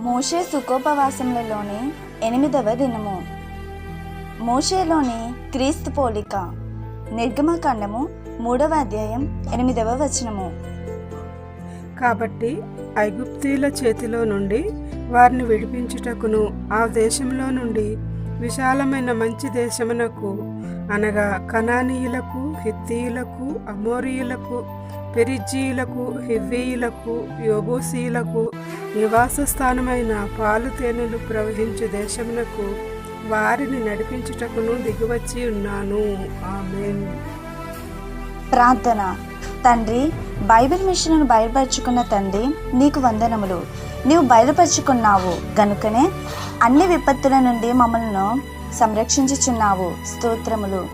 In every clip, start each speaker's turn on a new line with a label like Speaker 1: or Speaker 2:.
Speaker 1: మోషే సుఖోపవాసములలోని ఎనిమిదవ దినము. మోషేలోని క్రీస్తు పోలిక. నిర్గమకాండము మూడవ అధ్యాయం ఎనిమిదవ వచనము.
Speaker 2: కాబట్టి ఐగుప్తీల చేతిలో నుండి వారిని విడిపించుటకును ఆ దేశంలో నుండి విశాలమైన మంచి దేశమునకు అనగా కనానీయులకు హిత్తీయులకు అమోరీయులకు పెరిజీయులకు హివ్వీయులకు యోబూసీయులకు నివాస స్థానమైన పాలు తేనెలు ప్రవహించు దేశమునకు వారిని నడిపించుటకును దిగివచ్చి ఉన్నాను. ఆమెన్.
Speaker 1: ప్రార్థన. తండ్రి బైబిల్ మిషన్ను బయలుపరుచుకున్న తండ్రి నీకు వందనములు. నీవు బయలుపరుచుకున్నావు. గనుకనే అన్ని విపత్తుల నుండి మమ్మల్ని సంరక్షించుచున్నావు స్తోత్రములు.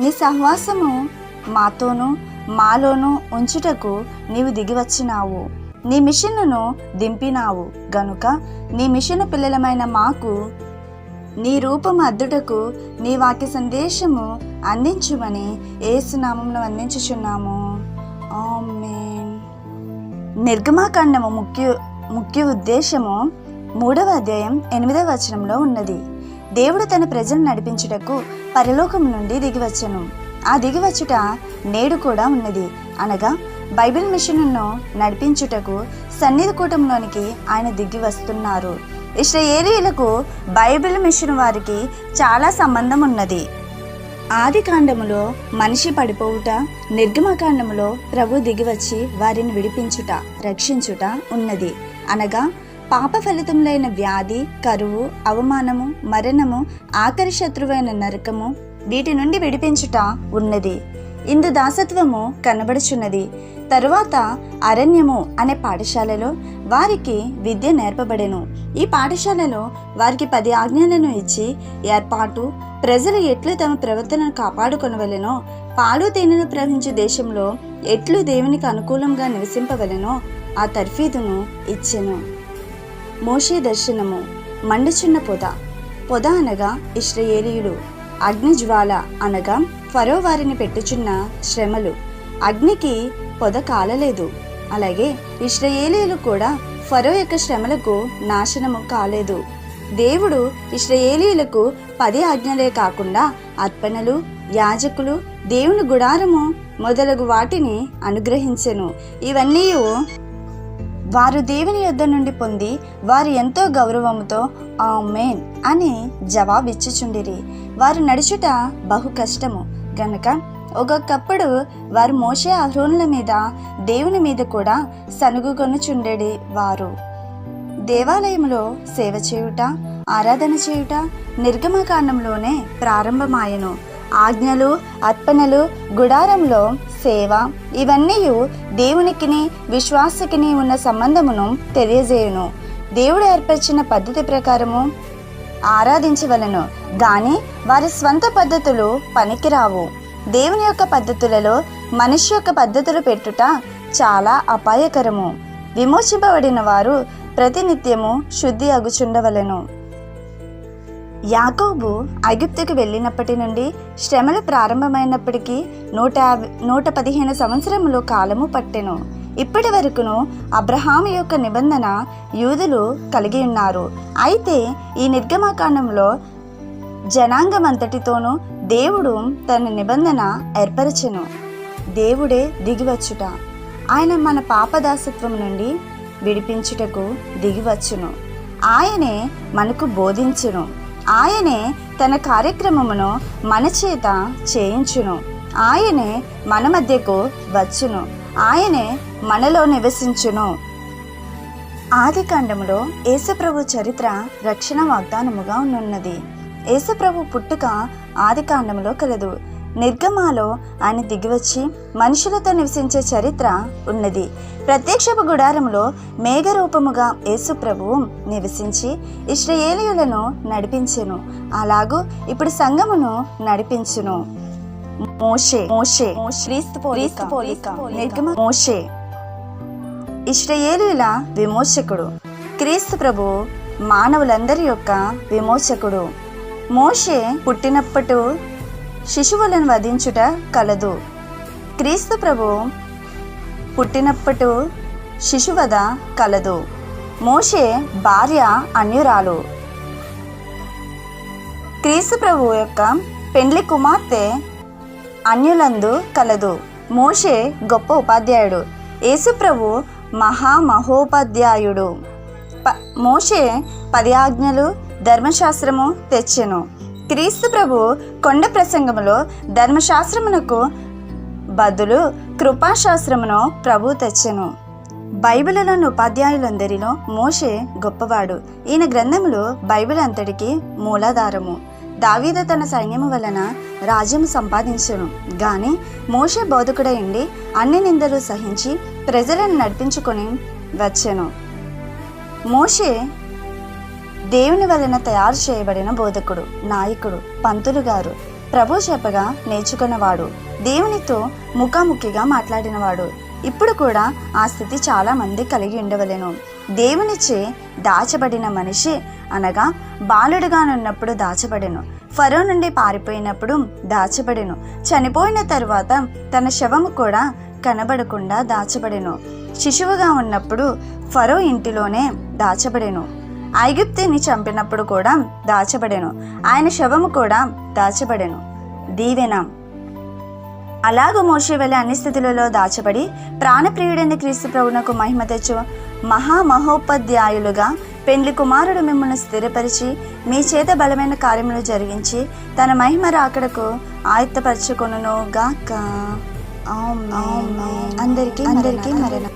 Speaker 1: నీ సహవాసము మాతోనూ మాలోనూ ఉంచుటకు నీవు దిగివచ్చినావు. నీ మిషన్ను దింపినావు. గనుక నీ మిషన్ పిల్లలమైన మాకు నీ రూపం అద్దుటకు నీ వాక్య సందేశము అందించుమని ఏసునామంలో అందించుచున్నాము నిర్గమాకాండము ముఖ్య ముఖ్య ఉద్దేశము మూడవ అధ్యాయం ఎనిమిదవ వచనంలో ఉన్నది. దేవుడు తన ప్రజలను నడిపించుటకు పరలోకం నుండి దిగివచ్చను. ఆ దిగివచ్చుట నేడు కూడా ఉన్నది. అనగా బైబిల్ మిషన్ను నడిపించుటకు సన్నిధి కూటంలోనికి ఆయన దిగి వస్తున్నారు ఇస్రాయేలీలకు బైబిల్ మిషన్ వారికి చాలా సంబంధం ఉన్నది ఆది కాండములో మనిషి పడిపోవుట నిర్గమకాండములో ప్రభు దిగివచ్చి వారిని విడిపించుట రక్షించుట ఉన్నది. అనగా పాప ఫలితములైన వ్యాధి కరువు అవమానము మరణము ఆఖరి శత్రువైన నరకము వీటి నుండి విడిపించుట ఉన్నది. ఇందు దాసత్వము కనబడుచున్నది. తరువాత అరణ్యము అనే పాఠశాలలో వారికి విద్య నేర్పబడెను. ఈ పాఠశాలలో వారికి పది ఆజ్ఞలను ఇచ్చి ఏర్పాటు ప్రజలు ఎట్లు తమ ప్రవర్తనను కాపాడుకొనవలెనో పాలు తేనెను ప్రవహించే దేశంలో ఎట్లు దేవునికి అనుకూలంగా నివసింపవలెనో ఆ తర్ఫీదును ఇచ్చెను. మోషే దర్శనము. మండుచున్న పొద. పొద అనగా ఇస్రయేలీయులు అగ్నిజ్వాల అనగా ఫరో వారిని పెట్టుచున్న శ్రమలు. అగ్నికి పొద కాలలేదు. అలాగే ఇస్రయేలీయులు కూడా ఫరో యొక్క శ్రమలకు నాశనము కాలేదు. దేవుడు ఇస్రయేలీయులకు పది ఆజ్ఞలే కాకుండా అర్పణలు యాజకులు దేవుని గుడారము మొదలగు వాటిని అనుగ్రహించెను. ఇవన్నీ వారు దేవుని యొద్ద నుండి పొంది వారు ఎంతో గౌరవముతో ఆ మేన్ అని జవాబిచ్చుచుండిరి. వారు నడుచుట బహు కష్టము. గనక ఒక్కొక్కప్పుడు వారు మోసే అహ్రోనుల మీద దేవుని మీద కూడా సనుగుకొనుచుండెడి వారు. దేవాలయంలో సేవ చేయుట ఆరాధన చేయుట నిర్గమకాండంలోనే ప్రారంభమాయను. ఆజ్ఞలు అర్పణలు గుడారంలో సేవ ఇవన్నీ దేవునికిని విశ్వాసకిని ఉన్న సంబంధమును తెలియజేయును. దేవుడు ఏర్పరిచిన పద్ధతి ప్రకారము ఆరాధించవలను గాని వారి స్వంత పద్ధతులు పనికిరావు. దేవుని యొక్క పద్ధతులలో మనిషి యొక్క పద్ధతులు పెట్టుట చాలా అపాయకరము. విమోచింపబడిన వారు ప్రతినిత్యము శుద్ధి అగుచుండవలెను. యాకోబు ఐగుప్తుకు వెళ్ళినప్పటి నుండి శ్రమలు ప్రారంభమైనప్పటికీ నూట యాభై నూట పదిహేను సంవత్సరములు కాలము పట్టెను. ఇప్పటి వరకును అబ్రహాము యొక్క నిబంధన యూదులు కలిగి ఉన్నారు. అయితే ఈ నిర్గమకాండంలో జనాంగమంతటితోనూ దేవుడు తన నిబంధన ఏర్పరచెను. దేవుడే దిగివచ్చుట. ఆయన మన పాపదాసత్వం నుండి విడిపించుటకు దిగివచ్చును. ఆయనే మనకు బోధించును. ఆయనే తన కార్యక్రమమును మన చేత చేయించును. ఆయనే మన మధ్యకు వచ్చును. ఆయనే మనలో నివసించును. ఆది కాండములో యేసుప్రభు చరిత్ర రక్షణ వాగ్దానముగా ఉన్నది. యేసుప్రభు పుట్టుక ఆది కాండములో కలదు. నిర్గమాలో ఆయన దిగివచ్చి మనుషులతో నివసించే చరిత్ర ఉన్నది. ప్రత్యక్షపు గుడారంలో మేఘరూపముగా యేసు ప్రభువు నివసించి ఇస్రయేలీయులను నడిపించెను. అలాగూ ఇప్పుడు సంఘమును నడిపించును. మోషే మోషే క్రీస్తు నిర్గమ మోషే. విమోచకుడు. క్రీస్తు ప్రభు మానవులందరి యొక్క విమోచకుడు. మోషే పుట్టినప్పటి శిశువులను వధించుట కలదు. క్రీస్తు ప్రభు పుట్టినప్పుడు శిశువధ కలదు. మోషే భార్య అన్యురాలు. క్రీస్తు ప్రభు యొక్క పెండ్లి కుమార్తె అన్యులందు కలదు. మోషే గొప్ప ఉపాధ్యాయుడు. యేసుప్రభు మహామహోపాధ్యాయుడు. ప మోషే పది ఆజ్ఞలు ధర్మశాస్త్రము తెచ్చెను. క్రీస్తు ప్రభు కొండ ప్రసంగములో ధర్మశాస్త్రమునకు బదులు కృపాశాస్త్రమును ప్రభు తెచ్చెను. బైబిల్లోని ఉపాధ్యాయులందరిలో మోషే గొప్పవాడు. ఈయన గ్రంథములు బైబిల్ అంతటికి మూలాధారము. దావీద తన సైన్యము వలన రాజ్యము సంపాదించెను. గాని మోషే బోధకుడై ఉండి అన్ని నిందలు సహించి ప్రజలను నడిపించుకొని వచ్చెను. మోషే దేవుని వలన తయారు చేయబడిన బోధకుడు నాయకుడు పంతులు గారు. ప్రభు చెప్పగా నేర్చుకున్నవాడు దేవునితో ముఖాముఖిగా మాట్లాడినవాడు. ఇప్పుడు కూడా ఆ స్థితి చాలా మంది కలిగి ఉండవలెను. దేవునిచే దాచబడిన మనిషి అనగా బాలుడుగానున్నప్పుడు దాచబడెను. ఫరో నుండి పారిపోయినప్పుడు దాచబడెను. చనిపోయిన తరువాత తన శవము కూడా కనబడకుండా దాచబడెను. శిశువుగా ఉన్నప్పుడు ఫరో ఇంటిలోనే దాచబడెను. ఐగుప్తిని చంపినప్పుడు కూడా దాచబడెను. ఆయన శవము కూడా దాచబడెను. దీవెన. అలాగ మోషే వలె అన్ని స్థితులలో దాచబడి ప్రాణప్రియుడైన క్రీస్తు ప్రభునకు మహిమ తెచ్చు. మహామహోపాధ్యాయులుగా పెండ్లి కుమారుడు మిమ్మల్ని స్థిరపరిచి మీ చేత బలమైన కార్యములు జరిగించి తన మహిమ రాకడకు ఆయత్తపరచుకొనును గాక అందరికీ అందరికీ మరణ.